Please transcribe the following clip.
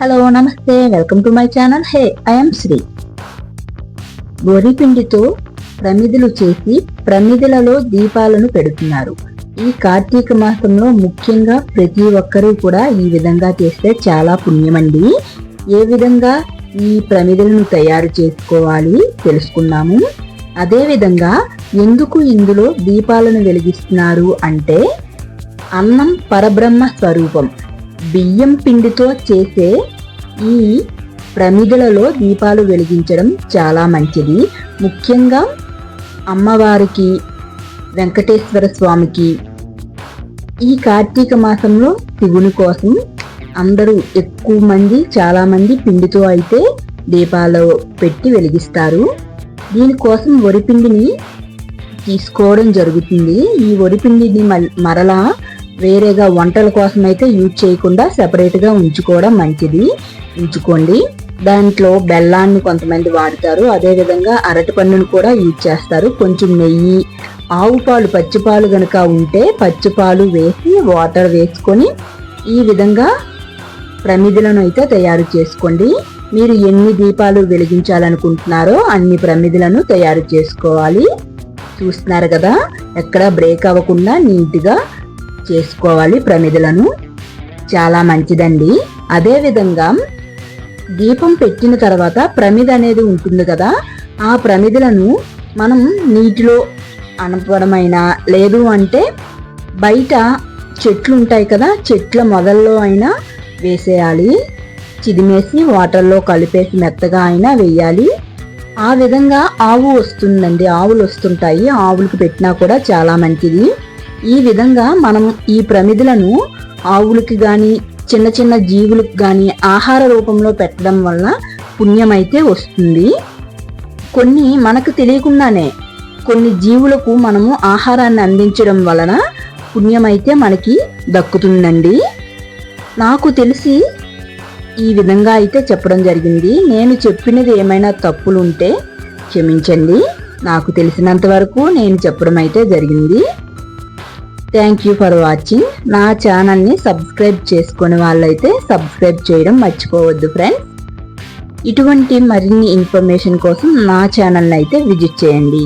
Hello నమస్తే. Welcome to my channel. Hey I'm Sri. వరి పిండితో ప్రమిదలు చేసి ప్రమిదలలో దీపాలను పెడుతున్నారు. ఈ కార్తీక మాసంలో ముఖ్యంగా ప్రతి ఒక్కరూ కూడా ఈ విధంగా చేస్తే చాలా పుణ్యమండి. ఏ విధంగా ఈ ప్రమిదలను తయారు చేసుకోవాలి తెలుసుకున్నాము అదేవిధంగా ఎందుకు ఇందులో దీపాలను వెలిగిస్తున్నారు అంటే అన్నం పరబ్రహ్మ స్వరూపం. బియ్యం పిండితో చేసే ఈ ప్రమిదలలో దీపాలు వెలిగించడం చాలా మంచిది. ముఖ్యంగా అమ్మవారికి వెంకటేశ్వర స్వామికి. ఈ కార్తీక మాసంలో శివుని కోసం అందరూ ఎక్కువ మంది చాలామంది పిండితో అయితే దీపాలు పెట్టి వెలిగిస్తారు. దీనికోసం వరిపిండిని తీసుకోవడం జరుగుతుంది. ఈ వరిపిండిని మరలా వేరేగా వంటల కోసం అయితే యూజ్ చేయకుండా సపరేట్గా ఉంచుకోవడం మంచిది. ఉంచుకోండి. దాంట్లో బెల్లాన్ని కొంతమంది వాడతారు. అదేవిధంగా అరటి పండును కూడా యూజ్ చేస్తారు. కొంచెం నెయ్యి ఆవు పాలు పచ్చిపాలు కనుక ఉంటే పచ్చిపాలు వేసి వాటర్ వేసుకొని ఈ విధంగా ప్రమిదులను అయితే తయారు చేసుకోండి. మీరు ఎన్ని దీపాలు వెలిగించాలనుకుంటున్నారో అన్ని ప్రమిదులను తయారు చేసుకోవాలి. చూస్తున్నారు కదా? ఎక్కడ బ్రేక్ అవ్వకుండా నీట్గా చేసుకోవాలి ప్రమిదలను. చాలా మంచిదండి. అదేవిధంగా దీపం పెట్టిన తర్వాత ప్రమిద అనేది ఉంటుంది కదా ఆ ప్రమిదలను మనం నీటిలో అనపడమైనా లేదు అంటే బయట చెట్లు ఉంటాయి కదా చెట్ల మొదల్లో అయినా వేసేయాలి. చిదిమేసి వాటర్లో కలిపేసి మెత్తగా అయినా వేయాలి. ఆ విధంగా ఆవు వస్తుందండి ఆవులు వస్తుంటాయి. ఆవులకు పెట్టినా కూడా చాలా మంచిది. ఈ విధంగా మనం ఈ ప్రమిదలను ఆవులకి కానీ చిన్న చిన్న జీవులకు కానీ ఆహార రూపంలో పెట్టడం వల్ల పుణ్యం అయితే వస్తుంది. కొన్ని మనకు తెలియకుండానే కొన్ని జీవులకు మనము ఆహారాన్ని అందించడం వలన పుణ్యం అయితే మనకి దక్కుతుందండి. నాకు తెలిసి ఈ విధంగా అయితే చెప్పడం జరిగింది. నేను చెప్పినది ఏమైనా తప్పులు ఉంటే క్షమించండి. నాకు తెలిసినంత వరకు నేను చెప్పడం అయితే జరిగింది. థ్యాంక్ యూ ఫర్ వాచింగ్ నా ఛానల్ని సబ్స్క్రైబ్ చేసుకునే వాళ్ళైతే సబ్స్క్రైబ్ చేయడం మర్చిపోవద్దు ఫ్రెండ్స్ ఇటువంటి మరిన్ని ఇన్ఫర్మేషన్ కోసం నా ఛానల్ని అయితే విజిట్ చేయండి.